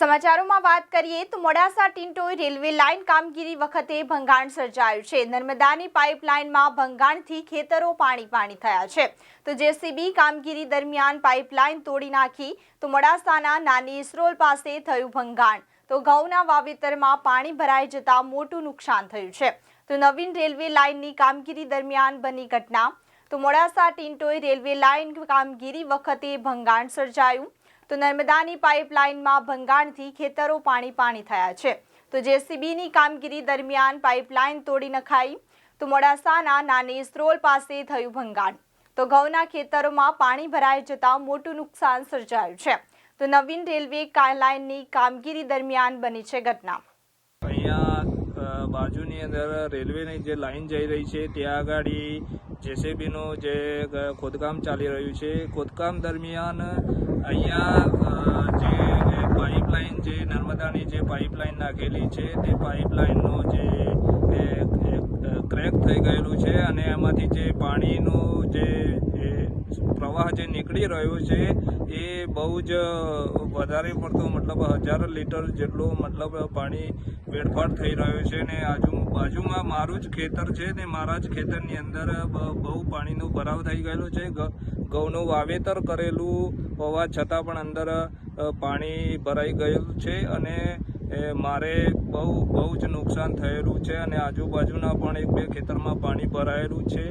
સમાચારોમાં વાત કરીએ તો મોડાસા ટિન્ટોઈ રેલવે લાઇન કામગીરી વખતે ભંગાણ સર્જાયું છે. નર્મદાની પાઇપલાઇનમાં ભંગાણથી ખેતરો પાણી પાણી થયા છે. તો જેસીબી કામગીરી દરમિયાન પાઇપલાઇન તોડી નાખી તો મોડાસાના નાની ઇસરોલ પાસે થયું ભંગાણ. તો ઘઉંના વાવેતરમાં પાણી ભરાઈ જતા મોટું નુકસાન થયું છે. તો નવીન રેલવે લાઇનની કામગીરી દરમિયાન બની ઘટના. તો મોડાસા ટિન્ટોઈ રેલવે લાઇન કામગીરી વખતે ભંગાણ સર્જાયું. તો નર્મદાની પાઇપલાઇનમાં ભંગાણથી ખેતરો પાણી પાણી થયા છે. તો જેસીબીની કામગીરી દરમિયાન પાઇપલાઇન તોડી નખાઈ. તો મોડાસાના નાની સ્ત્રોલ પાસે થયું ભંગાણ. તો ઘઉંના ખેતરોમાં પાણી ભરાઈ જતા મોટું નુકસાન સર્જાયું છે. તો નવીન રેલવે લાઇનની કામગીરી દરમિયાન બની છે ઘટના. અહીંયા અંદર રેલવેની જે લાઈન જઈ રહી છે, ત્યાં આગળ જેસીબીનું જે ખોદકામ ચાલી રહ્યું છે. ખોદકામ દરમિયાન અહીંયા જે પાઇપલાઇન જે નર્મદાની જે પાઇપલાઇન નાખેલી છે, તે પાઇપલાઇનનું જે ક્રેક થઈ ગયેલું છે અને એમાંથી જે પાણીનું પ્રવાહ જે નીકળી રહ્યો છે, એ બહુ જ વધારે પડતો મતલબ હજાર લીટર જેટલું મતલબ પાણી વેડફાટ થઈ રહ્યો છે ને આજુ, બાજુમાં મારું જ ખેતર છે ને મારા જ ખેતરની અંદર બહુ પાણીનો ભરાવ થઈ ગયેલો છે. ઘઉંનું વાવેતર કરેલું હોવા છતાં પણ અંદર પાણી ભરાઈ ગયેલું છે અને મારે બહુ બહુ જ નુકસાન થયેલું છે અને આજુબાજુના પણ એક બે ખેતરમાં પાણી ભરાયેલું છે.